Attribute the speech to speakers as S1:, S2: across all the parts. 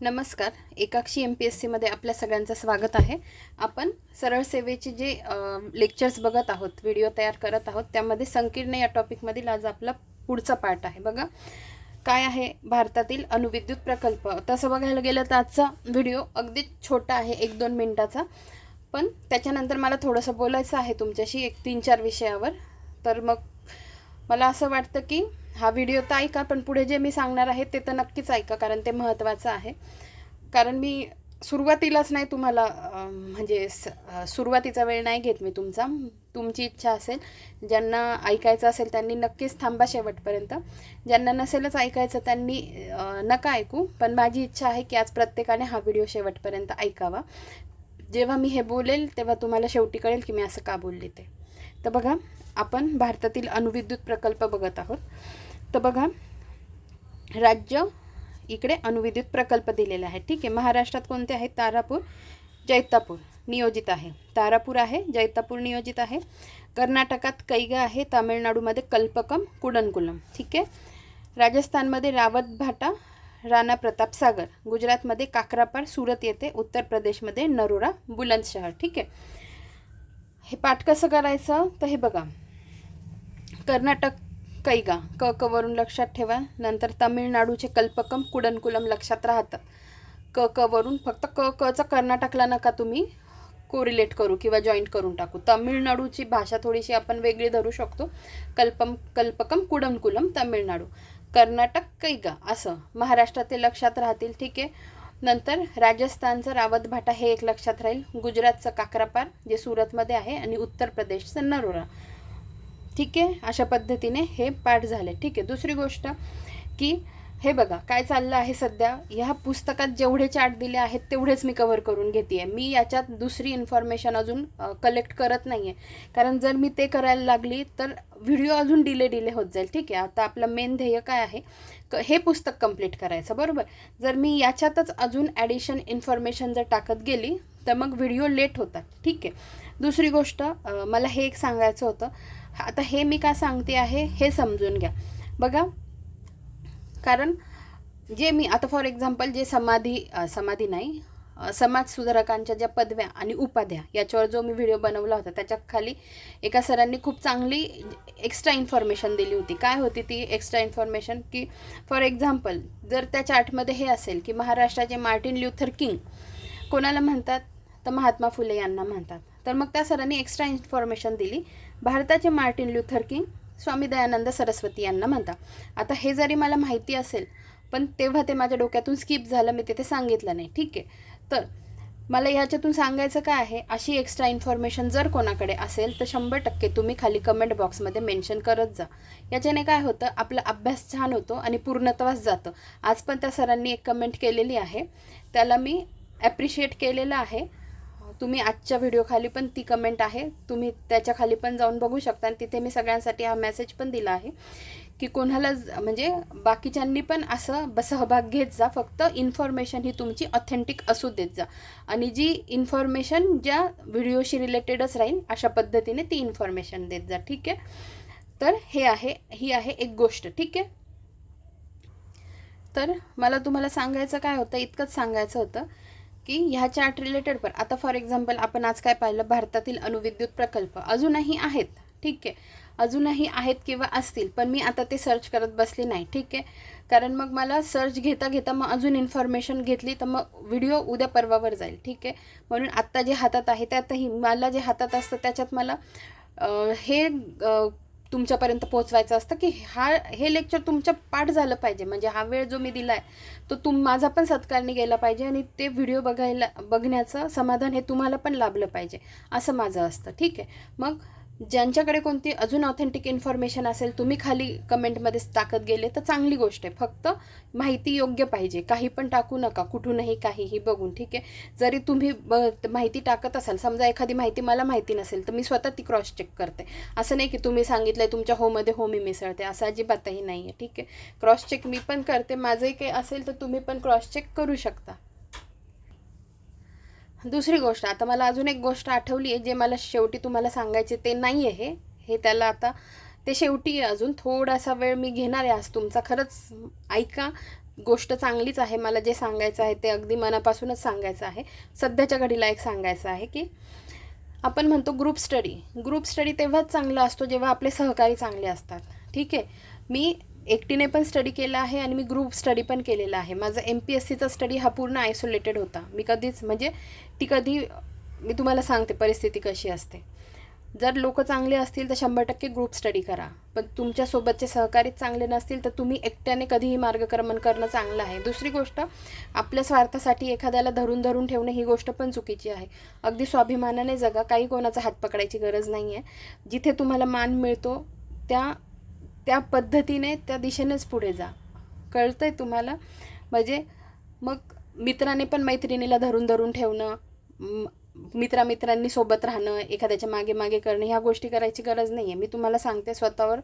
S1: नमस्कार. एकाक्षी M P S सीमध्ये आपल्या सगळ्यांचं स्वागत आहे. आपण सरळ सेवेचे जे लेक्चर्स बघत आहोत व्हिडिओ तयार करत आहोत त्यामध्ये संकीर्ण या टॉपिकमधील आज आपला पुढचा पार्ट आहे. बघा काय आहे भारतातील अणुविद्युत प्रकल्प? तसं बघायला गेलं तर आजचा व्हिडिओ अगदी छोटा आहे एक दोन मिनटाचा. पण त्याच्यानंतर मला थोडंसं बोलायचं आहे तुमच्याशी एक तीन चार विषयावर. तर मग मला असं वाटतं की हा व्हिडिओ तर ऐका पण पुढे जे मी सांगणार आहे ते तर नक्कीच ऐका कारण ते महत्त्वाचं आहे. कारण मी सुरुवातीलाच नाही तुम्हाला म्हणजे स सुरुवातीचा वेळ नाही घेत मी तुमचा. तुमची इच्छा असेल ज्यांना ऐकायचं असेल त्यांनी नक्कीच थांबा शेवटपर्यंत. ज्यांना नसेलच ऐकायचं त्यांनी नका ऐकू पण माझी इच्छा आहे की आज प्रत्येकाने हा व्हिडिओ शेवटपर्यंत ऐकावा. जेव्हा मी हे बोलेल तेव्हा तुम्हाला शेवटी कळेल की मी असं का बोलले ते. तर बघा आपण भारतातील अणुविद्युत प्रकल्प बघत आहोत. तर बघा राज्य इकडे अनुविद्युत प्रकल्प दिलेले आहे. ठीक आहे महाराष्ट्रात कोणते आहेत? तारापूर जैतापूर नियोजित आहे. तारापूर आहे जैतापूर नियोजित आहे. कर्नाटकात कैगा आहे तामिळनाडूमध्ये कल्पकम कुडनकुलम. ठीक आहे? राजस्थानमध्ये रावत भाटा राणा प्रताप सागर. गुजरातमध्ये काकरापार सुरत येथे उत्तर प्रदेशमध्ये नरोरा बुलंदशहर. ठीक आहे? हे पाठ कसं करायचं? तर हे बघा कर्नाटक कैगा क क वरून लक्षात ठेवा. नंतर तामिळनाडूचे कल्पकम कुडनकुलम लक्षात राहतात क क वरून फक्त क कचा कर्नाटकला नका तुम्ही. कोरिलेट करू किंवा जॉईंट करून टाकू. तामिळनाडूची भाषा थोडीशी आपण वेगळी धरू शकतो. कल्पम कल्पकम कुडनकुलम तामिळनाडू. कर्नाटक कैगा असं. महाराष्ट्रातील लक्षात राहतील ठीक आहे. नंतर राजस्थानचं रावत भाटा हे एक लक्षात राहील. गुजरातचं काकरापार जे सुरतमध्ये आहे आणि उत्तर प्रदेशचं नरोरा. ठीक आहे? अशा पद्धतीने हे पाठ झाले. ठीक आहे. दुसरी गोष्ट की हे बघा काय चाललं आहे सध्या? ह्या पुस्तकात जेवढे चार्ट दिले आहेत तेवढेच मी कवर करून घेते आहे मी याच्यात दुसरी इन्फॉर्मेशन अजून कलेक्ट करत नाही आहे कारण जर मी ते करायला लागली तर व्हिडिओ अजून डिले डिले होत जाईल. ठीक आहे? आता आपलं मेन ध्येय काय आहे? क हे पुस्तक कंप्लीट करायचं. बरोबर? जर मी याच्यातच अजून ॲडिशन इन्फॉर्मेशन जर टाकत गेली तर मग व्हिडिओ लेट होतात. ठीक आहे? दुसरी गोष्ट मला हे एक सांगायचं होतं. आता हे मी का सांगते आहे हे समजून घ्या. बघा कारण जे मी आता फॉर एक्झाम्पल जे समाधी समाधी नाही समाज सुधारकांच्या ज्या पदव्या आणि उपाध्या याच्यावर जो मी व्हिडिओ बनवला होता त्याच्याखाली एका सरांनी खूप चांगली एक्स्ट्रा इन्फॉर्मेशन दिली होती. काय होती ती एक्स्ट्रा इन्फॉर्मेशन की फॉर एक्झाम्पल जर त्या चार्टमध्ये हे असेल की महाराष्ट्राचे मार्टिन ल्युथर किंग कोणाला म्हणतात? तर महात्मा फुले यांना म्हणतात. तर मग त्या सरांनी एक्स्ट्रा इन्फॉर्मेशन दिली. भारताचे Martin Luther King Swami Dayanand Saraswati यांना म्हणता. आता हे जरी मला माहिती असेल पण तेव्हा ते माझ्या डोक्यातून स्किप झालं मी तिथे सांगितलं नाही. ठीक आहे. तर मला ह्याच्यातून सांगायचं काय आहे? अशी एक्स्ट्रा इन्फॉर्मेशन जर कोणाकडे असेल तर शंभर टक्के तुम्ही खाली कमेंट बॉक्समध्ये मेन्शन करत जा. याच्याने काय होतं? आपला अभ्यास छान होतो आणि पूर्णत्वास जातं. आज पण त्या सरांनी एक कमेंट केलेली आहे. त्याला मी ॲप्रिशिएट केलेलं आहे. तुम्ही आजच्या व्हिडिओ खाली पण ती कमेंट आहे. तुम्ही त्याच्याखाली पण जाऊन बघू शकता आणि तिथे मी सगळ्यांसाठी हा मेसेज पण दिला आहे की कोणाला म्हणजे बाकीच्यांनी पण असं ब- सहभाग घेत जा. फक्त इन्फॉर्मेशन ही तुमची ऑथेंटिक असू देत जा. आणि जी इन्फॉर्मेशन ज्या व्हिडिओशी रिलेटेडच राहील अशा पद्धतीने ती इन्फॉर्मेशन देत जा. ठीक आहे? तर हे आहे ही आहे एक गोष्ट. ठीक आहे? तर मला तुम्हाला सांगायचं काय होतं? इतकंच सांगायचं होतं की ह्या चार्ट रिलेटेड पण. आता फॉर एक्झाम्पल आपण आज काय पाहिलं? भारतातील अणुविद्युत प्रकल्प अजूनही आहेत. ठीक आहे. अजूनही आहेत किंवा असतील पण मी आता ते सर्च करत बसले नाही. ठीक आहे. कारण मग मला सर्च घेता घेता मग अजून इन्फॉर्मेशन घेतली तर मग व्हिडिओ उद्या परवावर जाईल. ठीक आहे. म्हणून आत्ता जे हातात आहे त्यातही मला जे हातात असतं त्याच्यात मला हे तुमच्यापर्यंत पोहोचवायचं असतं की हा हे लेक्चर तुमच्या पाठ झालं पाहिजे. म्हणजे हा वेळ जो मी दिला आहे तो तुम माझा पण सत्कारने गेला पाहिजे आणि ते व्हिडिओ बघायला बघण्याचं समाधान हे तुम्हाला पण लाभलं पाहिजे. असं माझं असतं. ठीक आहे? मग ज्यांच्याकडे कोणती अजून ऑथेंटिक इन्फॉर्मेशन असेल तुम्ही खाली कमेंटमध्ये टाकत गेले तर चांगली गोष्ट आहे. फक्त माहिती योग्य पाहिजे. काही पण टाकू नका. कुठूनही काहीही बघून ठीक आहे? जरी तुम्ही ब माहिती टाकत असाल समजा एखादी माहिती मला माहिती नसेल तर मी स्वतः ती क्रॉस चेक करते. असं नाही की तुम्ही सांगितलं आहे तुमच्या होमध्ये हो मी मिसळते. असं अजिबातही नाही आहे ठीक आहे? क्रॉस चेक मी पण करते. माझंही काही असेल तर तुम्ही पण क्रॉस चेक करू शकता. दुसरी गोष्ट आता मला अजून एक गोष्ट आठवली आहे जे मला शेवटी तुम्हाला सांगायचे ते नाही आहे. हे त्याला आता ते शेवटी आहे अजून. थोडासा वेळ मी घेणार आहे आज तुमचा. खरंच ऐका गोष्ट चांगलीच आहे. मला जे सांगायचं आहे ते अगदी मनापासूनच सांगायचं आहे. सध्याच्या घडीला एक सांगायचं आहे की आपण म्हणतो ग्रुप स्टडी ग्रुप स्टडी तेव्हाच चांगला असतो जेव्हा आपले सहकारी चांगले असतात. ठीक आहे? मी एकटीने पण स्टडी केला आहे आणि मी ग्रुप स्टडी पण केलेला आहे. माझा एम पी एस सीचा स्टडी हा पूर्ण आयसोलेटेड होता. मी कधीच म्हणजे ती कधी मी तुम्हाला सांगते परिस्थिती कशी असते. जर लोक चांगले असतील तर शंभर टक्के ग्रुप स्टडी करा. पण तुमच्यासोबतचे सहकारी चांगले नसतील तर तुम्ही एकट्याने कधीही मार्गक्रमण करणं चांगलं आहे. दुसरी गोष्ट आपल्या स्वार्थासाठी एखाद्याला धरून धरून ठेवणं ही गोष्ट पण चुकीची आहे. अगदी स्वाभिमानाने जगा. काही कोणाचा हात पकडायची गरज नाही आहे जिथे तुम्हाला मान मिळतो त्या त्या पद्धतीने त्या दिशेनेच पुढे जा. कळतं आहे तुम्हाला? म्हणजे मग मित्राने पण मैत्रिणीला धरून धरून ठेवणं मित्रामित्रांनी सोबत राहणं एखाद्याच्या मागे मागे करणं ह्या गोष्टी करायची गरज नाही आहे मी तुम्हाला सांगते स्वतःवर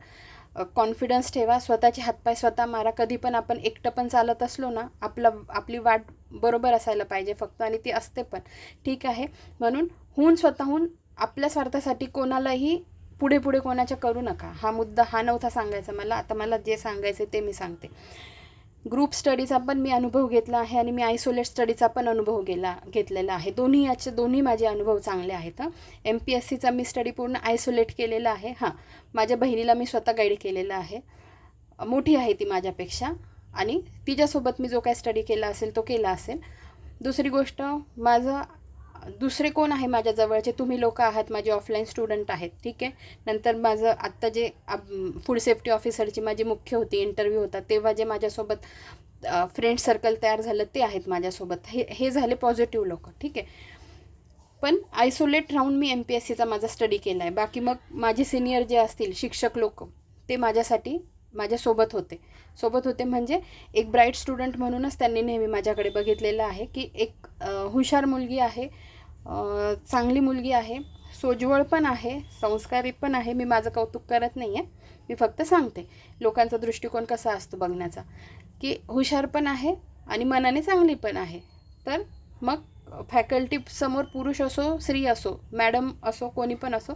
S1: कॉन्फिडन्स ठेवा. स्वतःचे हातपाय स्वतः मारा. कधी पण आपण एकटं पण चालत असलो ना आपलं आपली वाट बरोबर असायला पाहिजे फक्त आणि ती असते पण. ठीक आहे? म्हणून हून स्वतःहून आपल्या स्वार्थासाठी कोणालाही पुढे पुढे कोणाच्या करू नका. हा मुद्दा हा नव्हता सांगायचा मला. आता मला जे सांगायचं ते मी सांगते. ग्रुप स्टडीचा पण मी अनुभव घेतला आहे आणि मी आयसोलेट स्टडीचा पण अनुभव गेला घेतलेला आहे. दोन्ही याचे दोन्ही माझे अनुभव चांगले आहेत हां. एम पी एस सीचा मी स्टडी पूर्ण आयसोलेट केलेला आहे हां. माझ्या बहिणीला मी स्वतः गाईड केलेला आहे. मोठी आहे ती माझ्यापेक्षा आणि तिच्यासोबत मी जो काय स्टडी केला असेल तो केला असेल. दुसरी गोष्ट माझं दुसरे कोण आहे माझ्या जवळचे? तुम्ही लोक आहात माझे ऑफलाईन स्टुडंट आहेत ठीक आहे? नंतर माझं आत्ता जे फूड सेफ्टी ऑफिसरची माझी मुख्य होती इंटरव्ह्यू होता तेव्हा जे माझ्यासोबत फ्रेंड सर्कल तयार झालं ते आहेत माझ्यासोबत. हे हे झाले पॉझिटिव्ह लोक ठीक आहे? पण आयसोलेट राहून मी एम पी एस सीचा माझा स्टडी केला आहे बाकी मग माझे सिनियर जे असतील शिक्षक लोक ते माझ्यासाठी माझ्यासोबत होते. सोबत होते म्हणजे एक ब्राईट स्टुडंट म्हणूनच त्यांनी नेहमी माझ्याकडे बघितलेलं आहे की एक हुशार मुलगी आहे चांगली मुलगी आहे सोज्वळ पण आहे संस्कारी पण आहे मी माझं कौतुक करत नाही आहे मी फक्त सांगते लोकांचा दृष्टिकोन कसा असतो बघण्याचा की हुशार पण आहे आणि मनाने चांगली पण आहे. तर मग फॅकल्टी समोर पुरुष असो स्त्री असो मॅडम असो कोणी पण असो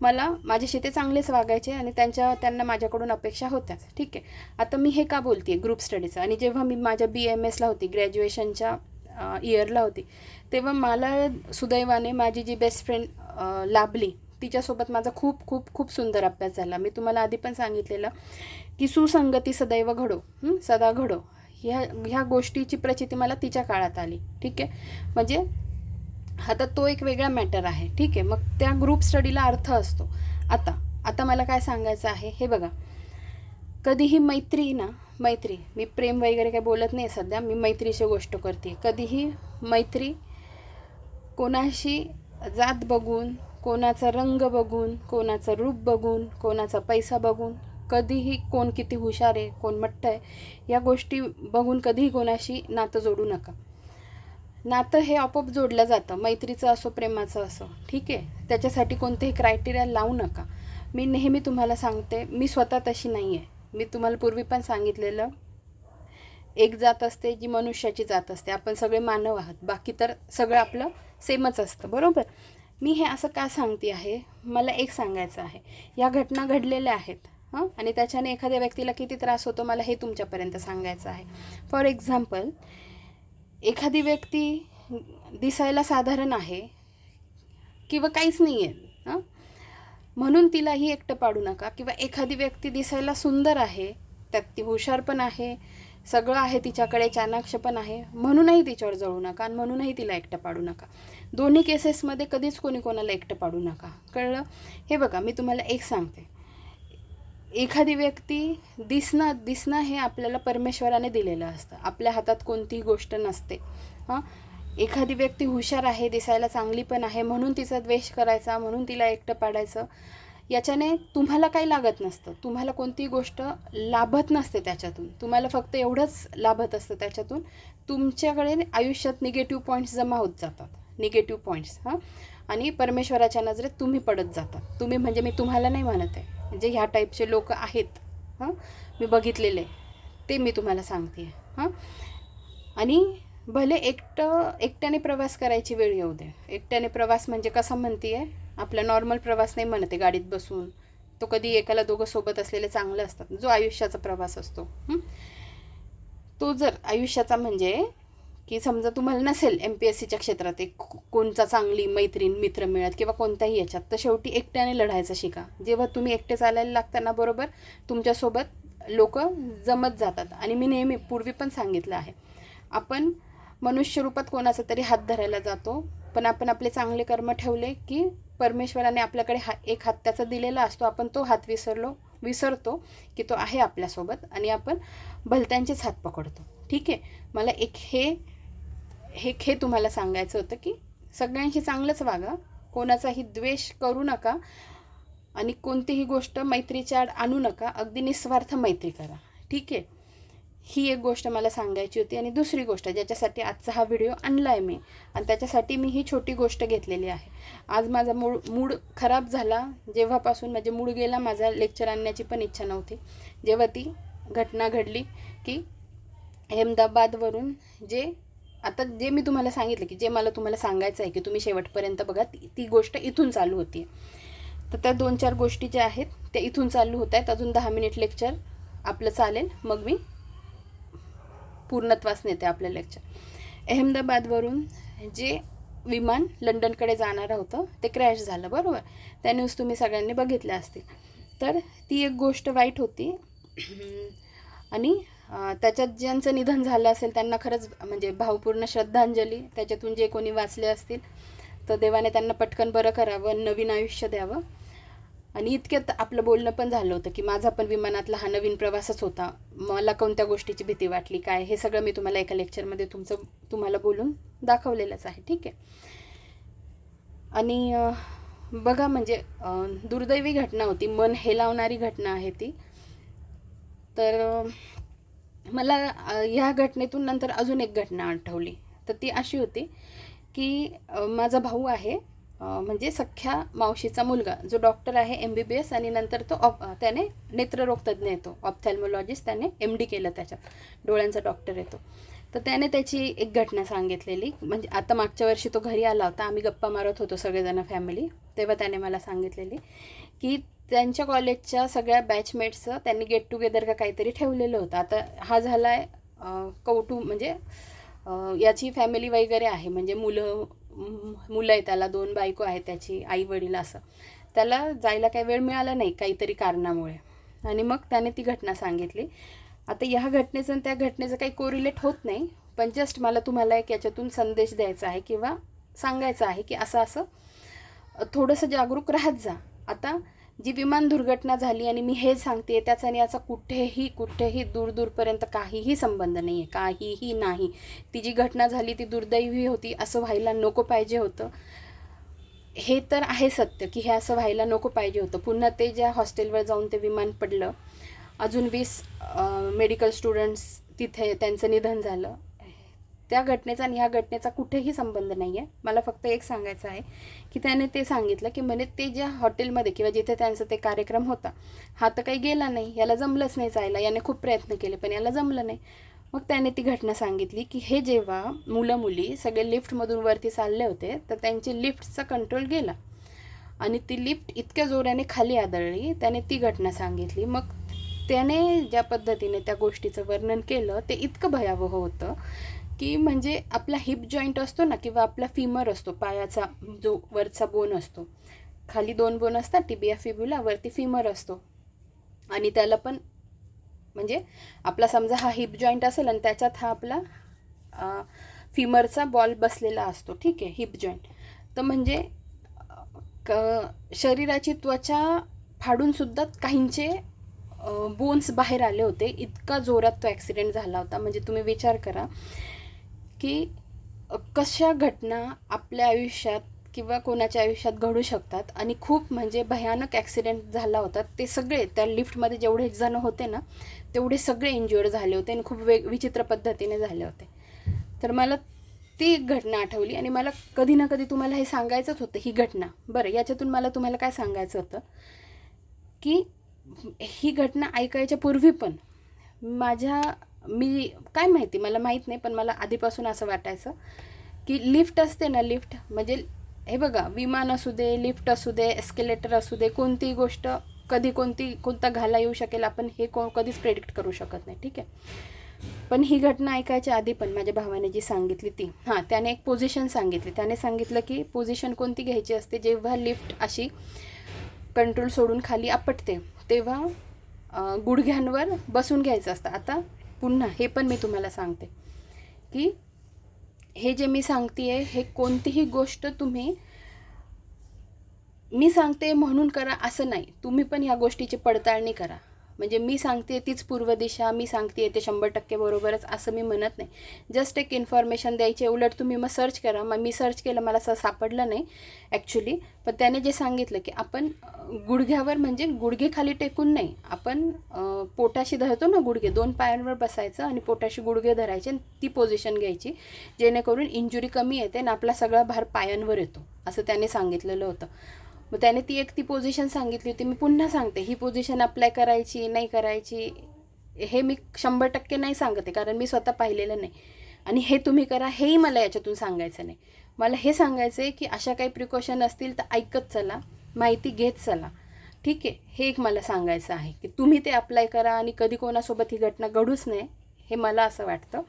S1: मला माझ्याशी ते चांगलेच वागायचे आणि त्यांच्या त्यांना माझ्याकडून अपेक्षा होत्याच. ठीक आहे. आता मी हे का बोलते ग्रुप स्टडीचं आणि जेव्हा मी माझ्या बी एम एसला होती ग्रॅज्युएशनच्या इयरला होती. तेव्हा मला सुदैवाने माझी जी बेस्ट फ्रेंड लाभली तिच्यासोबत माझा खूप खूप खूप सुंदर अभ्यास झाला. मी तुम्हाला आधी पण सांगितलेलं की सुसंगती सदैव घडो सदा घडो. ह्या ह्या गोष्टीची प्रचिती मला तिच्या काळात आली ठीक आहे? म्हणजे आता तो एक वेगळा मॅटर आहे ठीक आहे? मग त्या ग्रुप स्टडीला अर्थ असतो. आता आता मला काय सांगायचं आहे? हे बघा. कधीही मैत्री ना मैत्री. मी प्रेम वगैरे काही बोलत नाही सध्या मी मैत्रीची गोष्ट करते. कधीही मैत्री कोणाशी जात बघून कोणाचा रंग बघून कोणाचं रूप बघून कोणाचा पैसा बघून कधीही कोण किती हुशार आहे कोण मट्ट आहे या गोष्टी बघून कधीही कोणाशी नातं जोडू नका. नातं हे आपोआप जोडलं जातं मैत्रीचं असो प्रेमाचं असो. ठीक आहे? त्याच्यासाठी कोणतेही क्रायटेरिया लावू नका. मी नेहमी तुम्हाला सांगते मी स्वतः तशी नाही आहे मी तुम्हाला पूर्वी पण सांगितलेलं एक जात असते जी मनुष्याची जात असते. आपण सगळे मानव आहात. बाकी तर सगळं आपलं सेमच असतं. बरोबर? मी हे असं का सांगते आहे? मला एक सांगायचं आहे. या घटना घडलेल्या आहेत हां? आणि त्याच्याने एखाद्या व्यक्तीला किती त्रास होतो मला हे तुमच्यापर्यंत सांगायचं आहे. फॉर एक्झाम्पल एखादी व्यक्ती दिसायला साधारण आहे किंवा काहीच नाही आहे हां? म्हणून तिलाही एकटं पाडू नका. किंवा एखादी व्यक्ती दिसायला सुंदर आहे त्यात ती हुशार पण आहे सगळं आहे तिच्याकडे चाणाक्ष पण आहे म्हणूनही तिच्यावर जळू नका आणि म्हणूनही तिला एकटं पाडू नका. दोन्ही केसेसमध्ये कधीच कोणी कोणाला एकटं पाडू नका. कळलं? हे बघा मी तुम्हाला एक सांगते. एखादी व्यक्ती दिसणं दिसणं हे आपल्याला परमेश्वराने दिलेलं असतं. आपल्या हातात कोणतीही गोष्ट नसते. हां? एखादी व्यक्ती हुशार आहे दिसायला चांगली पण आहे म्हणून तिचा द्वेष करायचा म्हणून तिला एकटं पाडायचं याच्याने तुम्हाला काही लागत नसतं. तुम्हाला कोणतीही गोष्ट लाभत नसते त्याच्यातून. तुम्हाला फक्त एवढंच लाभत असतं त्याच्यातून. तुमच्याकडे आयुष्यात निगेटिव्ह पॉईंट्स जमा होत जातात. निगेटिव्ह पॉईंट्स हां? आणि परमेश्वराच्या नजरेत तुम्ही पडत जातात तुम्ही म्हणजे मी तुम्हाला नाही म्हणत आहे. म्हणजे ह्या टाईपचे लोक आहेत हां? मी बघितलेले ते मी तुम्हाला सांगते हां? आणि भले एकटं एकट्याने प्रवास करायची वेळ येऊ दे. एकट्याने प्रवास म्हणजे कसा म्हणते आहे आपला नॉर्मल प्रवास नाही म्हणते गाडीत बसून. तो कधी एकाला दोघं सोबत असलेले चांगलं असतात. जो आयुष्याचा प्रवास असतो. तो जर आयुष्याचा म्हणजे की समजा तुम्हाला नसेल एम पी एस सीच्या क्षेत्रात एक कोणता चांगली मैत्रीण मित्र मिळत किंवा कोणत्याही याच्यात तर शेवटी एकट्याने लढायचं शिका. जेव्हा तुम्ही एकटे चालायला लागताना बरोबर तुमच्यासोबत लोक जमत जातात. आणि मी नेहमी पूर्वी पण सांगितलं आहे. आपण मनुष्यरूपात कोणाचा तरी हात धरायला जातो. पण आपण आपले चांगले कर्म ठेवले की परमेश्वराने आपल्याकडे हा एक हात त्याचा दिलेला असतो. आपण तो हात विसरलो विसरतो की तो आहे आपल्यासोबत आणि आपण भलत्यांचेच हात पकडतो. ठीक आहे? मला एक हे हे हे तुम्हाला सांगायचं होतं की सगळ्यांशी चांगलंच वागा. कोणाचाही द्वेष करू नका आणि कोणतीही गोष्ट मैत्रीच्या आड आणू नका. अगदी निस्वार्थ मैत्री करा. ठीक आहे? ही एक गोष्ट मला सांगायची होती आणि दुसरी गोष्ट ज्याच्यासाठी आजचा हा व्हिडिओ आणला आहे मी. आणि त्याच्यासाठी मी ही छोटी गोष्ट घेतलेली आहे. आज माझा मूड मूड खराब झाला. जेव्हापासून म्हणजे मूड गेला माझा लेक्चर आणण्याची पण इच्छा नव्हती. जेव्हा ती घटना घडली की अहमदाबादवरून जे आता जे मी तुम्हाला सांगितलं की जे मला तुम्हाला सांगायचं आहे की तुम्ही शेवटपर्यंत बघा ती ती गोष्ट इथून चालू होती. तर त्या दोन चार गोष्टी ज्या आहेत त्या इथून चालू होत आहेत. अजून दहा मिनिट लेक्चर आपलं चालेल. मग मी पूर्णत्वास नेते आपलं लेक्चर अहमदाबादवरून जे विमान लंडनकडे जाणारं होतं ते क्रॅश झालं बरोबर? त्या न्यूज तुम्ही सगळ्यांनी बघितल्या असतील. तर ती एक गोष्ट वाईट होती. आणि त्याच्यात ज्यांचं निधन झालं असेल त्यांना खरंच म्हणजे भावपूर्ण श्रद्धांजली त्याच्यातून जे कोणी वाचले असतील तर देवाने त्यांना पटकन बरं करावं नवीन आयुष्य द्यावं. आणि इतक्यात आपलं बोलणं पण झालं होतं की माझा पण विमानातला हा नवीन प्रवासच होता. मला कोणत्या गोष्टीची भीती वाटली काय? हे सगळं मी तुम्हाला एका लेक्चरमध्ये तुमचं तुम्हाला बोलून दाखवलेलंच आहे. ठीक आहे? आणि बघा म्हणजे दुर्दैवी घटना होती. मन हेलावणारी घटना आहे ती. तर मला ह्या घटनेतून नंतर अजून एक घटना आठवली. तर ती अशी होती की माझा भाऊ आहे म्हणजे सख्या मावशीचा मुलगा जो डॉक्टर आहे एम बी बी एस आणि नंतर तो ऑप त्याने नेत्ररोगतज्ञ येतो. ऑप्थॅल्मोलॉजिस्ट त्याने एम डी केलं त्याच्यात. डोळ्यांचा डॉक्टर येतो. तर त्याने त्याची एक घटना सांगितलेली. म्हणजे आता मागच्या वर्षी तो घरी आला होता. आम्ही गप्पा मारत होतो सगळेजण फॅमिली तेव्हा त्याने मला सांगितलेली की त्यांच्या कॉलेजच्या सगळ्या बॅचमेट्सचं त्यांनी गेट टुगेदर का काहीतरी ठेवलेलं होतं. आता हा झाला आहे कौटुंब म्हणजे याची फॅमिली वगैरे आहे. म्हणजे मुलं मुलं आहे त्याला दोन बायको आहेत त्याची आई वडील असं. त्याला जायला काही वेळ मिळाला नाही काहीतरी कारणामुळे. आणि मग त्याने ती घटना सांगितली. आता ह्या घटनेचं आणि त्या घटनेचं काही कोरिलेट होत नाही पण जस्ट मला तुम्हाला एक याच्यातून संदेश द्यायचा आहे किंवा सांगायचं आहे की असं असं थोडंसं जागरूक राहत जा. आता जी विमान दुर्घटना झाली आणि मी हे सांगते त्याचा आणि याचा कुठेही कुठेही दूर दूरपर्यंत काहीही संबंध नाही आहे काहीही नाही. ती जी घटना झाली ती दुर्दैवी होती असं व्हायला नको पाहिजे होतं. हे तर आहे सत्य की हे असं व्हायला नको पाहिजे होतं. पुन्हा ते ज्या हॉस्टेलवर जाऊन ते विमान पडलं अजून वीस मेडिकल स्टुडंट्स तिथे त्यांचं निधन झालं. त्या घटनेचा आणि ह्या घटनेचा कुठेही संबंध नाही आहे मला फक्त एक सांगायचं आहे की त्याने ते सांगितलं की म्हणे ते ज्या हॉटेलमध्ये किंवा जिथे त्यांचा ते कार्यक्रम होता हा तर काही गेला नाही. याला जमलंच नाही जायला. याने खूप प्रयत्न केले पण याला जमलं नाही. मग त्याने ती घटना सांगितली की हे जेव्हा मुलं मुली सगळे लिफ्टमधून वरती चालले होते तर त्यांची लिफ्टचा कंट्रोल गेला. आणि ती लिफ्ट इतक्या जोराने खाली आदळली. त्याने ती घटना सांगितली. मग त्याने ज्या पद्धतीने त्या गोष्टीचं वर्णन केलं ते इतकं भयावह होतं की म्हणजे आपला हिप जॉईंट असतो ना किंवा आपला फिमर असतो पायाचा जो वरचा बोन असतो. खाली दोन बोन असतात टिबिया फिबुला वरती फिमर असतो. आणि त्याला पण म्हणजे आपला समजा हा हिप जॉईंट असेल आणि त्याच्यात हा आपला फीमरचा फिमरचा बॉल बसलेला असतो. ठीक आहे हिप जॉईंट तर म्हणजे क शरीराची त्वचा फाडूनसुद्धा काहींचे बोन्स बाहेर आले होते. इतका जोरात तो ॲक्सिडेंट झाला होता. म्हणजे तुम्ही विचार करा. की कशा घटना आपल्या आयुष्यात किंवा कोणाच्या आयुष्यात घडू शकतात आणि खूप म्हणजे भयानक ॲक्सिडेंट झाला होता. ते सगळे त्या लिफ्टमध्ये जेवढे जण होते ना तेवढे सगळे इंज्युअर झाले होते आणि खूप वेग विचित्र पद्धतीने झाले होते. तर मला ती एक घटना आठवली आणि मला कधी ना कधी तुम्हाला हे सांगायचंच होतं ही घटना. बरं याच्यातून मला तुम्हाला काय सांगायचं होतं? की ही घटना ऐकायच्या पूर्वी पण माझ्या मी काय माहिती मला माहीत नाही पण मला आधीपासून असं वाटायचं की लिफ्ट असते ना लिफ्ट म्हणजे हे बघा विमान असू दे लिफ्ट असू दे एस्केलेटर असू दे कोणतीही गोष्ट कधी कोणती कोणता घाला येऊ शकेल आपण हे को कधीच प्रेडिक्ट करू शकत नाही ठीक आहे? पण ही घटना ऐकायच्या आधी पण माझ्या भावाने जी सांगितली ती हां त्याने एक पोझिशन सांगितली. त्याने सांगितलं की पोझिशन कोणती घ्यायची असते जेव्हा लिफ्ट अशी कंट्रोल सोडून खाली आपटते तेव्हा गुडघ्यांवर बसून घ्यायचं असतं. आता पुन्हा हे पण मी तुम्हाला सांगते की हे जे मी सांगते आहे हे कोणतीही गोष्ट तुम्ही मी सांगते म्हणून करा असं नाही. तुम्ही पण ह्या गोष्टीची पडताळणी करा. म्हणजे मी सांगते तीच पूर्व दिशा मी सांगते ते शंभर टक्के बरोबरच असं मी म्हणत नाही. जस्ट एक इन्फॉर्मेशन द्यायची उलट तुम्ही मग सर्च करा. मग मी सर्च केलं मला असं सापडलं नाही ॲक्च्युली पण त्याने जे सांगितलं की आपण गुडघ्यावर म्हणजे गुडघे खाली टेकून नाही. आपण पोटाशी धरतो ना गुडघे दोन पायांवर बसायचं आणि पोटाशी गुडघे धरायचे आणि ती पोझिशन घ्यायची जेणेकरून इंजुरी कमी येते आणि आपला सगळा भार पायांवर येतो असं त्याने सांगितलेलं होतं. मग त्याने ती एक ती पोझिशन सांगितली होती. मी पुन्हा सांगते ही पोझिशन अप्लाय करायची नाही करायची हे मी शंभर टक्के नाही सांगते कारण मी स्वतः पाहिलेलं नाही. आणि हे तुम्ही करा हेही मला याच्यातून सांगायचं नाही. मला हे सांगायचं आहे की अशा काही प्रिकॉशन असतील तर ऐकत चला माहिती घेत चला. ठीक आहे? हे एक मला सांगायचं आहे की तुम्ही ते अप्लाय करा आणि कधी कोणासोबत ही घटना घडूच नये हे मला असं वाटतं.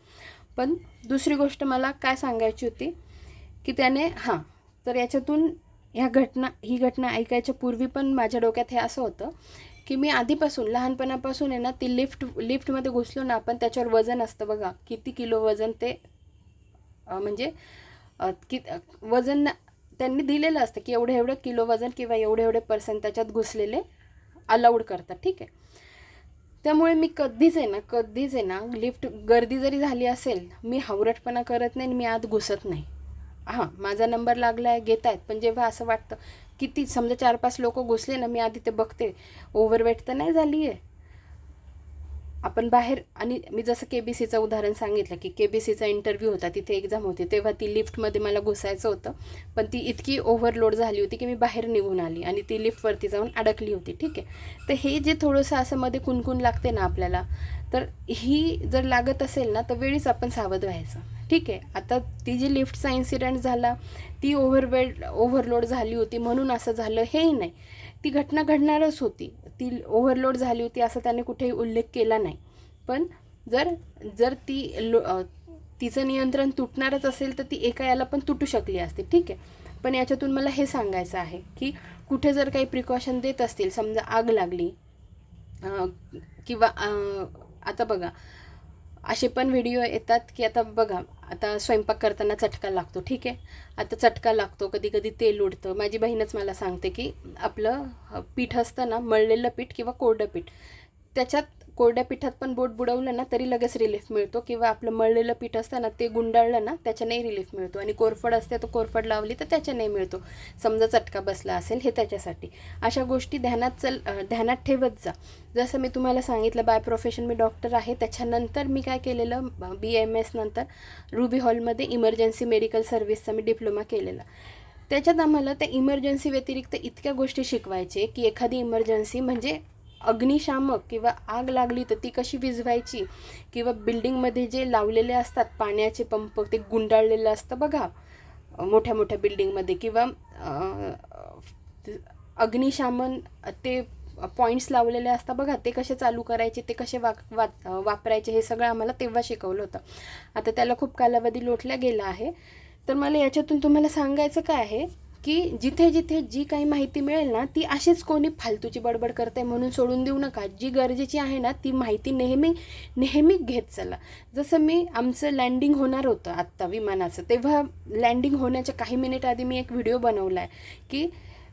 S1: पण दुसरी गोष्ट मला काय सांगायची होती की त्याने हां तर याच्यातून ह्या घटना ही घटना ऐकायच्या पूर्वी पण माझ्या डोक्यात हे असं होतं की मी आधीपासून लहानपणापासून आहे ना ती लिफ्ट लिफ्टमध्ये घुसलो ना आपण त्याच्यावर वजन असतं बघा. किती किलो वजन ते म्हणजे कि वजन ना- त्यांनी दिलेलं असतं की एवढं एवढं किलो वजन किंवा एवढे एवढे पर्सेंट त्याच्यात घुसलेले अलाउड करतात ठीक आहे. त्यामुळे मी कधीच आहे ना कधीच आहे ना लिफ्ट गर्दी जरी झाली असेल मी हावरटपणा करत नाही आणि मी आत घुसत नाही. हां माझा नंबर लागला आहे घेत आहेत पण जेव्हा असं वाटतं किती समजा चार पाच लोक घुसले ना मी आधी ते बघते. ओव्हरवेट तर नाही झाली आहे. आपण बाहेर आणि मी जसं के बी सीचं उदाहरण सांगितलं की के बी सीचा इंटरव्ह्यू होता तिथे एक्झाम होती. तेव्हा ती लिफ्टमध्ये मला घुसायचं होतं. पण ती इतकी ओव्हरलोड झाली होती की मी बाहेर निघून आली आणि ती लिफ्टवरती जाऊन अडकली होती. ठीक आहे? तर हे जे थोडंसं असं मध्ये कुणकुण लागते ना आपल्याला तर ही जर लागत असेल ना तर वेळीच आपण सावध व्हायचं. ठीक आहे. आता ती जी लिफ्टचा इन्सिडेंट झाला ती ओव्हरवेड ओव्हरलोड झाली होती म्हणून असं झालं हेही नाही. ती घटना घडणारच होती. ती ओव्हरलोड झाली होती असं त्याने कुठेही उल्लेख केला नाही. पण जर जर ती लो तिचं नियंत्रण तुटणारच असेल तर ती एका याला पण तुटू शकली असते. ठीक आहे. पण याच्यातून मला हे सांगायचं आहे की कुठे जर काही प्रिकॉशन देत असतील समजा आग लागली किंवा आता बघा असे पण व्हिडिओ येतात की आता बघा आता स्वयंपाक करताना चटका लागतो ठीक आहे? आता चटका लागतो कधी कधी तेल उडतं. माझी बहीणच मला सांगते की आपलं पीठ असतं ना मळलेलं पीठ किंवा कोरडं पीठ त्याच्यात कोरड्या पिठात पण बोट बुडवलं ना तरी लगेच रिलीफ मिळतो. किंवा आपलं मळलेलं पीठ असतं ना ते गुंडाळलं ना त्याच्यानेही रिलीफ मिळतो. आणि कोरफड असते तर कोरफड लावली तर त्याच्यानेही मिळतो. समजा चटका बसला असेल हे त्याच्यासाठी. अशा गोष्टी ध्यानात चल ध्यानात ठेवत जा. जसं मी तुम्हाला सांगितलं बाय प्रोफेशन मी डॉक्टर आहे. त्याच्यानंतर मी काय केलेलं बी एम एस नंतर रुबी हॉलमध्ये इमर्जन्सी मेडिकल सर्व्हिसचा मी डिप्लोमा केलेला. त्याच्यात आम्हाला त्या इमर्जन्सी व्यतिरिक्त इतक्या गोष्टी शिकवायचे की एखादी इमर्जन्सी म्हणजे अग्निशामक किंवा आग लागली तर ती कशी विझवायची? किंवा बिल्डिंगमध्ये जे लावलेले असतात पाण्याचे पंप ते गुंडाळलेलं असतं बघा मोठ्या मोठ्या बिल्डिंगमध्ये. किंवा अग्निशामन ते पॉईंट्स लावलेले असतात बघा ते कसे चालू करायचे ते कसे वाक वा वापरायचे हे सगळं आम्हाला तेव्हा शिकवलं होतं. आता त्याला खूप कालावधी लोटला गेला आहे. तर मला याच्यातून तुम्हाला सांगायचं काय आहे की जिथे जिथे जी काही माहिती मिळेल ना ती अशीच कोणी फालतूची बडबड करते म्हणून सोडून देऊ नका. जी गरजेची आहे ना ती माहिती नेहमी नेहमी घेत चला. जसं मी आमचं लँडिंग होणार होतं आत्ता विमानाचं तेव्हा लँडिंग होण्याच्या काही मिनिट आधी मी एक व्हिडिओ बनवला आहे की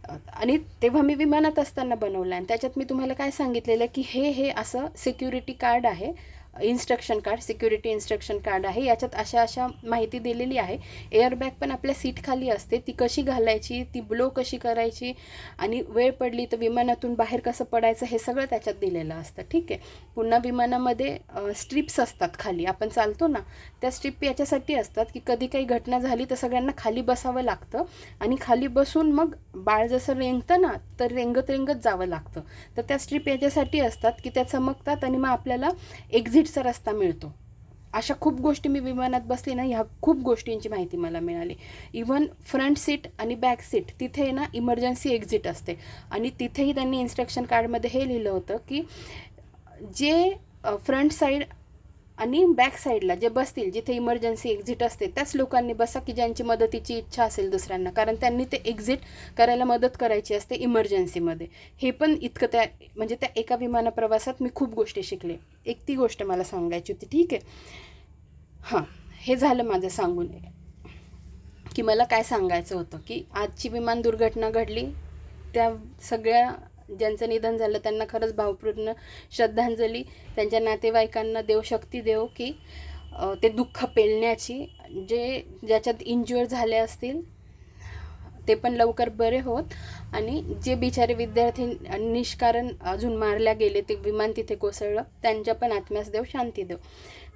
S1: आणि तेव्हा मी विमानात असताना बनवला आणि त्याच्यात मी तुम्हाला काय सांगितलेलं की हे हे असं सिक्युरिटी कार्ड आहे. Instruction card security instruction card आहे. याच्यात अशा अशा माहिती दिलेली आहे. एअरबॅग पण आपल्या सीटखाली असते. ती कशी घालायची ती ब्लो कशी करायची आणि वेळ पडली तर विमानातून बाहेर कसं पडायचं हे सगळं त्याच्यात दिलेलं असतं. ठीक आहे? पुन्हा विमानामध्ये स्ट्रिप्स असतात खाली. आपण चालतो ना त्या स्ट्रिप याच्यासाठी असतात की कधी काही घटना झाली तर सगळ्यांना खाली बसावं लागतं आणि खाली बसून मग बाळ जसं रेंगतं ना तर रेंगत रेंगत जावं लागतं. तर त्या स्ट्रिप याच्यासाठी असतात की त्या चमकतात आणि मग आपल्याला एक्झिट एक्झिटचा रस्ता मिळतो. अशा खूप गोष्टी मी विमानात बसली ना ह्या खूप गोष्टींची माहिती मला मिळाली. इवन फ्रंट सीट आणि बॅक सीट तिथे ना इमर्जन्सी एक्झिट असते. आणि तिथेही त्यांनी इन्स्ट्रक्शन कार्डमध्ये हे लिहिलं होतं की जे फ्रंट साईड आणि बॅक साईडला जे बसतील जिथे इमर्जन्सी एक्झिट असते त्याच लोकांनी बसा की ज्यांची मदतीची इच्छा असेल दुसऱ्यांना. कारण त्यांनी ते एक्झिट करायला मदत करायची असते इमर्जन्सीमध्ये हे पण इतकं त्या म्हणजे त्या एका विमान प्रवासात मी खूप गोष्टी शिकले. एक ती गोष्ट मला सांगायची होती ठीक आहे? हां हे झालं माझं सांगून. की मला काय सांगायचं होतं की आजची विमान दुर्घटना घडली त्या सगळ्या ज्यांचं निधन झालं त्यांना खरंच भावपूर्ण श्रद्धांजली. त्यांच्या नातेवाईकांना देव शक्ती देव की ते दुःख पेलण्याची जे ज्याच्यात इंज्युअर झाले असतील ते पण लवकर बरे होत. आणि जे बिचारे विद्यार्थी निष्कारण अजून मारल्या गेले ते विमान तिथे कोसळलं त्यांच्या पण आत्म्यास देव शांती देव.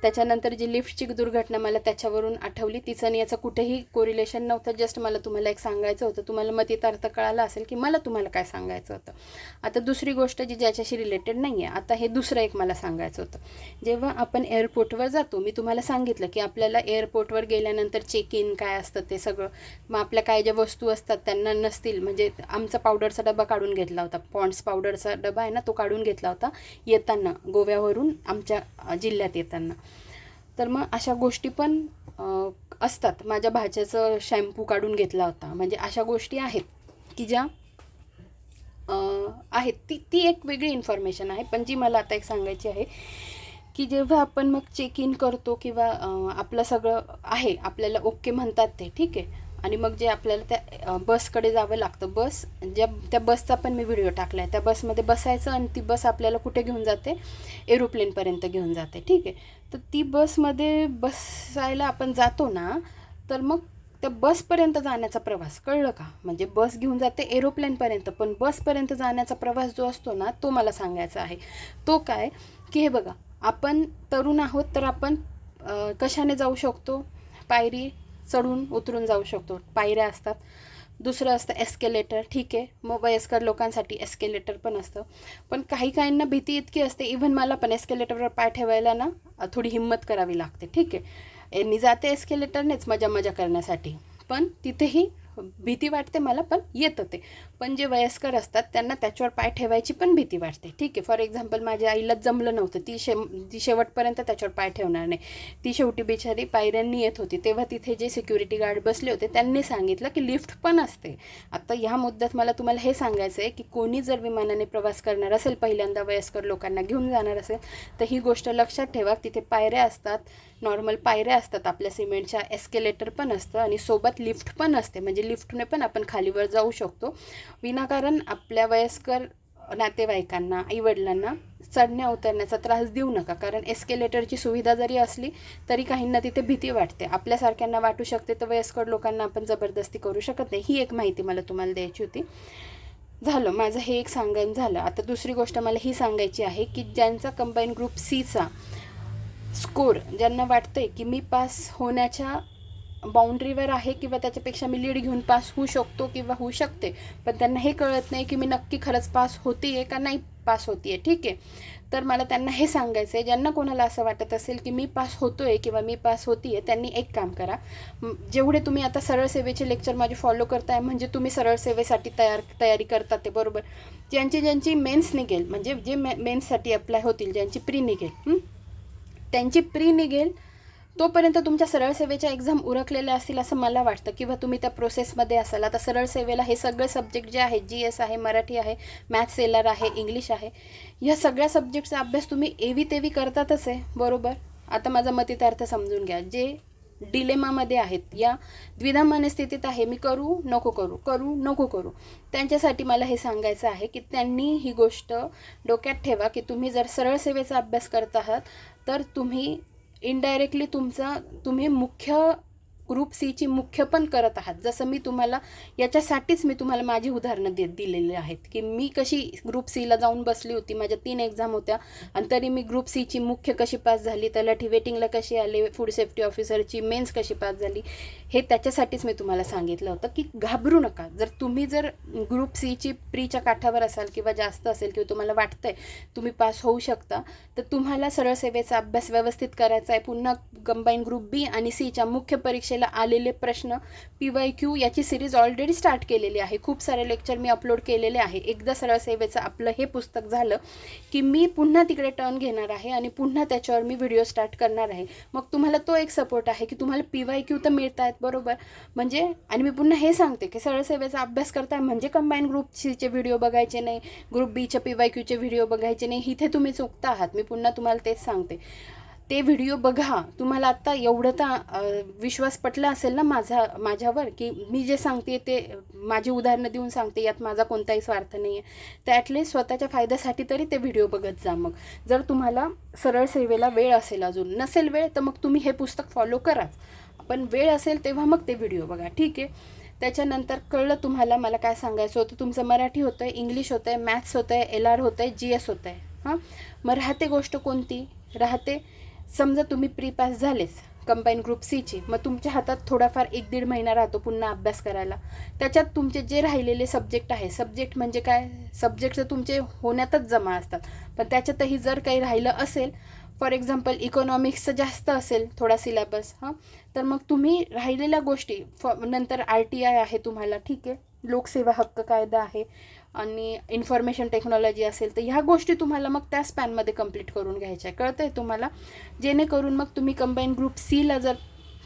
S1: त्याच्यानंतर जी लिफ्टची दुर्घटना मला त्याच्यावरून आठवली तिचं आणि याचं कुठेही कोरिलेशन नव्हतं. जस्ट मला तुम्हाला एक सांगायचं होतं. तुम्हाला मतितार्थ कळाला असेल की मला तुम्हाला काय सांगायचं होतं. आता दुसरी गोष्ट जी ज्याच्याशी रिलेटेड नाही आहे आता हे दुसरं एक मला सांगायचं होतं. जेव्हा आपण एअरपोर्टवर जातो मी तुम्हाला सांगितलं की आपल्याला एअरपोर्टवर गेल्यानंतर चेक इन काय असतं ते सगळं. मग आपल्या काय ज्या वस्तू असतात त्यांना नसतील म्हणजे आमचा पावडरचा डबा काढून घेतला होता. पॉन्ड्स पावडरचा डबा आहे ना तो काढून घेतला होता येताना गोव्यावरून आमच्या जिल्ह्यात येताना. तर मग अशा गोष्टी पण असतात. माझ्या भाच्याचं शॅम्पू काढून घेतला होता. म्हणजे अशा गोष्टी आहेत की ज्या आहेत. ती ती एक वेगळी इन्फॉर्मेशन आहे. पण जी मला आता एक सांगायची आहे की जेव्हा आपण मग चेक इन करतो किंवा आपलं सगळं आहे. आपल्याला ओके म्हणतात ते. ठीक आहे? आणि मग जे आपल्याला त्या बसकडे जावं लागतं. बस ज्या त्या बसचा पण मी व्हिडिओ टाकला आहे त्या बसमध्ये बसायचं आणि ती बस आपल्याला कुठे घेऊन जाते? एरोप्लेनपर्यंत घेऊन जाते. ठीक आहे? तर ती बसमध्ये बसायला आपण जातो ना तर मग त्या बसपर्यंत जाण्याचा प्रवास कळलं का? म्हणजे बस घेऊन जाते एरोप्लेनपर्यंत पण बसपर्यंत जाण्याचा प्रवास जो असतो ना तो मला सांगायचा आहे. तो काय? की हे बघा आपण तरुण आहोत तर आपण कशाने जाऊ शकतो? पायरी चढून उतरून जाऊ शकतो. पायऱ्या असतात. दुसरं असतं एस्केलेटर ठीक आहे. मग वयस्कर लोकांसाठी एस्केलेटर पण असतं. पण काही काहींना भीती इतकी असते. इव्हन मला पण एस्केलेटरवर पाय ठेवायला ना थोडी हिंमत करावी लागते. ठीक आहे. मी जाते एस्केलेटरनेच मजा मजा करण्यासाठी. पण तिथेही भीती वाटते मला पण येतं ते. पण जे वयस्कर असतात त्यांना त्याच्यावर पाय ठेवायची पण भीती वाटते. ठीक आहे फॉर एक्झाम्पल माझ्या आईला जमलं नव्हतं. ती शे ती शेवटपर्यंत त्याच्यावर पाय ठेवणार नाही. ती शेवटी बिचारी पायऱ्यांनी येत होती. तेव्हा तिथे जे सिक्युरिटी गार्ड बसले होते त्यांनी सांगितलं की लिफ्ट पण असते. आता ह्या मुद्द्यात मला तुम्हाला हे सांगायचं आहे की कोणी जर विमानाने प्रवास करणार असेल पहिल्यांदा वयस्कर लोकांना घेऊन जाणार असेल तर ही गोष्ट लक्षात ठेवा तिथे पायऱ्या असतात. नॉर्मल पायऱ्या असतात. आपल्या सिमेंटच्या एस्केलेटर पण असतं आणि सोबत लिफ्ट पण असते. म्हणजे लिफ्टने पण आपण खालीवर जाऊ शकतो. विनाकारण आपल्या वयस्कर नातेवाईकांना आईवडिलांना चढण्या उतरण्याचा त्रास देऊ नका. कारण एस्केलेटरची सुविधा जरी असली तरी काहींना तिथे भीती वाटते. आपल्यासारख्यांना वाटू शकते तर वयस्कर लोकांना आपण जबरदस्ती करू शकत नाही. ही एक माहिती मला तुम्हाला द्यायची होती. झालं माझं हे एक सांगण झालं. आता दुसरी गोष्ट मला ही सांगायची आहे की ज्यांचा कंबाईन ग्रुप सीचा स्कोर ज्यांना वाटतंय की मी पास होण्याच्या बाउंड्रीवर आहे किंवा त्याच्यापेक्षा मी लीड घेऊन पास होऊ शकतो किंवा होऊ शकते. पण त्यांना हे कळत नाही की मी नक्की खरंच पास होते आहे का नाही पास होती आहे ठीक? आहे तर मला त्यांना हे सांगायचं आहे ज्यांना कोणाला असं वाटत असेल की मी पास होतो आहे किंवा मी पास होती आहे त्यांनी एक काम करा. जेवढे तुम्ही आता सरळ सेवेचे लेक्चर माझे फॉलो करताय म्हणजे तुम्ही सरळ सेवेसाठी तयार तयारी करता ते बरोबर. ज्यांची ज्यांची मेन्स निघेल म्हणजे जे मे मेन्ससाठी अप्लाय होतील ज्यांची प्री निघेल त्यांची प्री निघेल तोपर्यंत तुमच्या सरळ सेवेच्या एक्झाम उरकलेल्या असतील असं मला वाटतं किंवा तुम्ही त्या प्रोसेसमध्ये असाल. आता सरळ सेवेला हे सगळे सब्जेक्ट जे आहेत जी एस आहे मराठी आहे मॅथ्स एलर आहे इंग्लिश आहे या सगळ्या सब्जेक्टचा अभ्यास तुम्ही एवी तेवी करतातच आहे. बरोबर? आता माझा मतितार्थ समजून घ्या. जे डिलेमामध्ये आहेत या द्विधा मनस्थितीत आहे मी करू नको करू करू नको करू त्यांच्यासाठी मला हे सांगायचं आहे की त्यांनी ही गोष्ट डोक्यात ठेवा की तुम्ही जर सरळ सेवेचा अभ्यास करत आहात तर तुम्ही इनडायरेक्टली तुमचा तुम्ही मुख्य ग्रुप सीची मुख्य पण करत आहात. जसं मी तुम्हाला याच्यासाठीच मी तुम्हाला माझी उदाहरणं देत दिलेली आहेत. की मी कशी ग्रुप सीला जाऊन बसली होती माझ्या तीन एक्झाम होत्या आणि तरी मी ग्रुप सीची मुख्य कशी पास झाली तलाठी वेटिंगला कशी आले फूड सेफ्टी ऑफिसरची मेन्स कशी पास झाली हे त्याच्यासाठीच मी तुम्हाला सांगितलं होतं की घाबरू नका. जर तुम्ही जर ग्रुप सीची प्रीच्या काठावर असाल किंवा जास्त असेल किंवा तुम्हाला वाटतंय तुम्ही पास होऊ शकता तर तुम्हाला सरळ सेवेचा अभ्यास व्यवस्थित करायचा आहे. पुन्हा कंबाईन ग्रुप बी आणि सीच्या मुख्य परीक्षेला परीक्षेला आलेले प्रश्न पी वाय क्यू याची सिरीज ऑलरेडी स्टार्ट केलेली आहे. खूप सारे लेक्चर मी अपलोड केलेले आहे. एकदा सरळ सेवेचं आपलं हे पुस्तक झालं की मी पुन्हा तिकडे टर्न घेणार आहे आणि पुन्हा त्याच्यावर मी व्हिडिओ स्टार्ट करणार आहे. मग तुम्हाला तो एक सपोर्ट आहे की तुम्हाला पी वाय क्यू तर मिळत आहेत बरोबर. म्हणजे आणि मी पुन्हा हे सांगते की सरळ सेवेचा अभ्यास करताय म्हणजे कंबाईन ग्रुप सीचे व्हिडिओ बघायचे नाही ग्रुप बीच्या पी वाय क्यूचे व्हिडिओ बघायचे नाही इथे तुम्ही चुकता आहात. मी पुन्हा तुम्हाला तेच सांगते. ते व्हिडिओ बघा. तुम्हाला आत्ता एवढं तर विश्वास पटला असेल ना माझा माझ्यावर की मी जे सांगते ते माझी उदाहरणं देऊन सांगते यात माझा कोणताही स्वार्थ नाही आहे तर ॲटलीस्ट स्वतःच्या फायद्यासाठी तरी ते व्हिडिओ बघत जा मग. जर तुम्हाला सरळ सेवेला वेळ असेल अजून नसेल वेळ तर मग तुम्ही हे पुस्तक फॉलो कराच. पण वेळ असेल तेव्हा मग ते व्हिडिओ बघा. ठीक आहे? त्याच्यानंतर कळलं तुम्हाला मला काय सांगायचं होतं? तुमचं मराठी होतं आहे इंग्लिश होतं आहे मॅथ्स होतं आहे एल आर होतं आहे जी एस होतं आहे हां? मग राहते गोष्ट कोणती? राहते समजा तुम्ही प्री पास झालेच कंबाईन ग्रुप सीची मग तुमच्या हातात थोडाफार एक दीड महिना राहतो पुन्हा अभ्यास करायला. त्याच्यात तुमचे जे राहिलेले सब्जेक्ट आहे सब्जेक्ट म्हणजे काय? सब्जेक्ट तर तुमचे होण्यातच जमा असतात. पण त्याच्यातही जर काही राहिलं असेल फॉर एक्झाम्पल इकॉनॉमिक्सचं जास्त असेल थोडा सिलेबस हां? तर मग तुम्ही राहिलेल्या गोष्टी फ नंतर आर टी आय आहे तुम्हाला ठीक आहे? लोकसेवा हक्क कायदा आहे आणि इन्फॉर्मेशन टेक्नॉलॉजी असेल तर ह्या गोष्टी तुम्हाला मग त्या स्पॅनमध्ये कंप्लीट करून घ्यायच्या. आहे कळतं आहे तुम्हाला? जेणेकरून मग तुम्ही कंबाईन ग्रुप सीला जर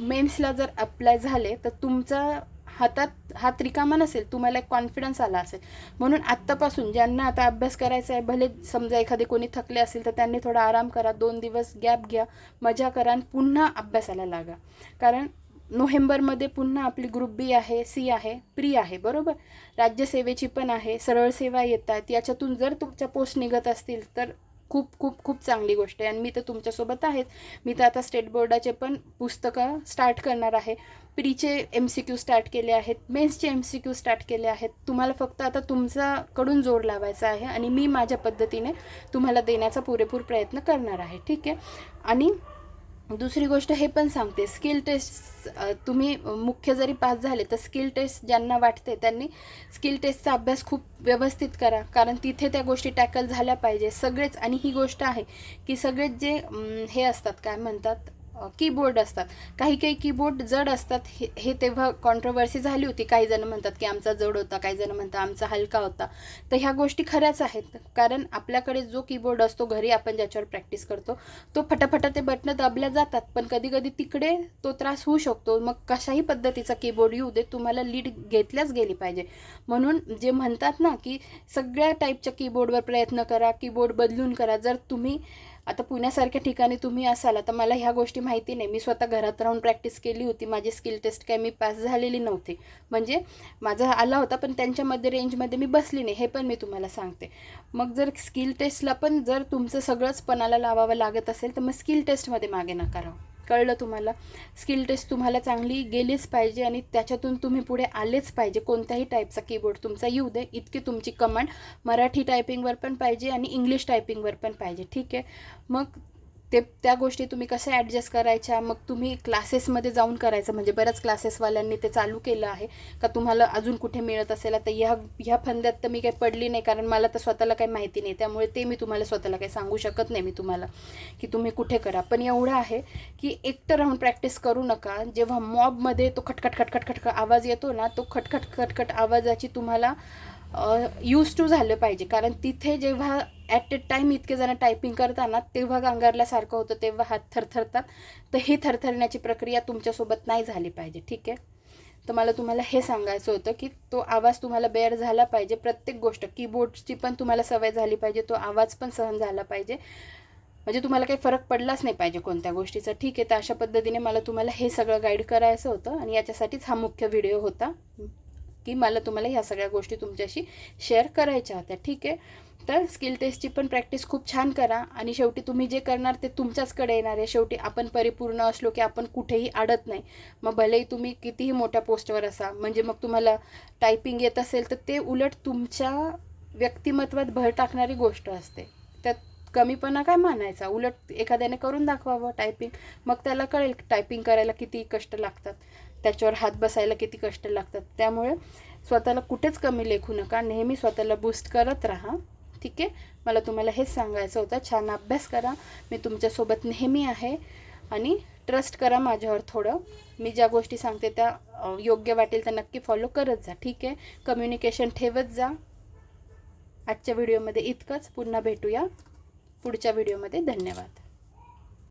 S1: मेन्सला जर अप्लाय झाले तर तुमचा हातात हात रिकामा नसेल तुम्हाला एक कॉन्फिडन्स आला असेल. म्हणून आत्तापासून ज्यांना आता अभ्यास करायचा आहे भले समजा एखादे कोणी थकले असेल तर त्यांनी थोडा आराम करा दोन दिवस गॅप घ्या मजा करा आणि पुन्हा अभ्यासाला लागा. कारण नोव्हेंबरमध्ये पुन्हा आपली ग्रुप बी आहे सी आहे प्री आहे बरोबर? राज्यसेवेची पण आहे सरळ सेवा येत आहेत याच्यातून जर तुमच्या पोस्ट निघत असतील तर खूप खूप खूप चांगली गोष्ट आहे. आणि मी तर तुमच्यासोबत आहेच. मी तर आता स्टेट बोर्डाचे पण पुस्तकं स्टार्ट करणार आहे. प्रीचे एम सी क्यू स्टार्ट केले आहेत मेन्सचे एम सी क्यू स्टार्ट केले आहेत. तुम्हाला फक्त आता तुमच्याकडून जोर लावायचा आहे आणि मी माझ्या पद्धतीने तुम्हाला देण्याचा पुरेपूर प्रयत्न करणार आहे. ठीक आहे? आणि दुसरी गोष्ट हे पण सांगते. स्किल टेस्ट तुम्ही मुख्य जरी पास झाले तर स्किल टेस्ट ज्यांना वाटते त्यांनी स्किल टेस्टचा अभ्यास खूप व्यवस्थित करा. कारण तिथे त्या गोष्टी टॅकल झाल्या पाहिजे. सगळेच आणि ही गोष्ट आहे की सगळेच जे हे असतात काय म्हणतात? कीबोर्ड असतात. काही काही कीबोर्ड जड असतात. हे हे तेव्हा कॉन्ट्रोवर्सी झाली होती. काही जण म्हणतात की आमचा जड होता. काही जण म्हणतात आमचा हलका होता. तर ह्या गोष्टी खऱ्याच आहेत. कारण आपल्याकडे जो कीबोर्ड असतो घरी आपण ज्याच्यावर प्रॅक्टिस करतो तो फटाफटा ते बटणं दाबल्या जातात. पण कधी कधी तिकडे तो त्रास होऊ शकतो. मग कशाही पद्धतीचा कीबोर्ड येऊ दे तुम्हाला लीड घेतल्याच गेली पाहिजे. म्हणून जे म्हणतात ना की सगळ्या टाईपच्या कीबोर्डवर प्रयत्न करा कीबोर्ड बदलून करा. जर तुम्ही आता पुण्यासारख्या ठिकाणी तुम्ही असाल आता मला ह्या गोष्टी माहिती नाही. मी स्वतः घरात राहून प्रॅक्टिस केली होती. माझी स्किल टेस्ट काय मी पास झालेली नव्हती. म्हणजे माझा आला होता पण त्यांच्यामध्ये रेंजमध्ये मी बसली नाही. हे पण मी तुम्हाला सांगते. मग जर स्किल टेस्टला पण जर तुमचं सगळंच पणाला लावावं लागत असेल तर मग स्किल टेस्टमध्ये मागे नका राहू. कळलं तुम्हाला. स्किल टेस्ट तुम्हाला चांगली गेलीच पाहिजे आणि त्याच्यातून तुम्ही पुढे आलेच पाहिजे. कोणत्याही टाईपचा कीबोर्ड तुमचा येऊ दे इतकी तुमची कमांड मराठी टायपिंगवर पण पाहिजे आणि इंग्लिश टायपिंगवर पण पाहिजे. ठीक आहे? मग ते त्या गोष्टी तुम्ही कशा ॲडजस्ट करायच्या? मग तुम्ही क्लासेसमध्ये जाऊन करायचं. म्हणजे बऱ्याच क्लासेसवाल्यांनी ते चालू केलं आहे. का तुम्हाला अजून कुठे मिळत असेल? तर ह्या ह्या फंद्यात तर मी काही पडली नाही कारण मला तर स्वतःला काही माहिती नाही. त्यामुळे ते मी तुम्हाला स्वतःला काही सांगू शकत नाही मी तुम्हाला की तुम्ही कुठे करा. पण एवढं आहे की एकटं राहून प्रॅक्टिस करू नका. जेव्हा मॉबमध्ये तो खटखट खटखट खटखट आवाज येतो ना तो खटखट खटखट आवाजाची तुम्हाला यूज टू झालं पाहिजे. कारण तिथे जेव्हा ॲट ए टाईम इतके जण टायपिंग करताना तेव्हा गांगारल्यासारखं होतं तेव्हा हात थरथरतात. तर ही थरथरण्याची प्रक्रिया तुमच्यासोबत नाही झाली पाहिजे ठीक आहे? तर मला तुम्हाला हे सांगायचं होतं की तो आवाज तुम्हाला बेअर झाला पाहिजे प्रत्येक गोष्ट. कीबोर्डची पण तुम्हाला सवय झाली पाहिजे तो आवाज पण सहन झाला पाहिजे. म्हणजे तुम्हाला काही फरक पडलाच नाही पाहिजे कोणत्या गोष्टीचा. ठीक आहे तर अशा पद्धतीने मला तुम्हाला हे सगळं गाईड करायचं होतं. आणि याच्यासाठीच हा मुख्य व्हिडिओ होता. की मला तुम्हाला ह्या सगळ्या गोष्टी तुमच्याशी शेअर करायच्या होत्या. ठीक आहे? तर स्किल टेस्टची पण प्रॅक्टिस खूप छान करा आणि शेवटी तुम्ही जे करणार ते तुमच्याचकडे येणार आहे. शेवटी आपण परिपूर्ण असलो की आपण कुठेही अडत नाही. मग भलेही तुम्ही कितीही मोठ्या पोस्टवर असा म्हणजे मग तुम्हाला टायपिंग येत असेल तर ते उलट तुमच्या व्यक्तिमत्वात भर टाकणारी गोष्ट असते. त्यात कमीपणा काय मानायचा? उलट एखाद्याने करून दाखवावं टायपिंग मग त्याला कळेल टायपिंग करायला किती कष्ट लागतात. त्याच्यावर हात बसायला किती कष्ट लागतात. त्यामुळे स्वतःला कुठेच कमी लेखू नका. नेहमी स्वतःला बूस्ट करत राहा. ठीक आहे? मला तुम्हाला हेच सांगायचं होतं. छान अभ्यास करा. मी तुमच्यासोबत नेहमी आहे. आणि ट्रस्ट करा माझ्यावर थोडं. मी ज्या गोष्टी सांगते त्या योग्य वाटेल त्या नक्की फॉलो करत जा. ठीक आहे? कम्युनिकेशन ठेवत जा. आजच्या व्हिडिओमध्ये इतकंच. पुन्हा भेटूया. पुढच्या व्हिडिओमध्ये धन्यवाद.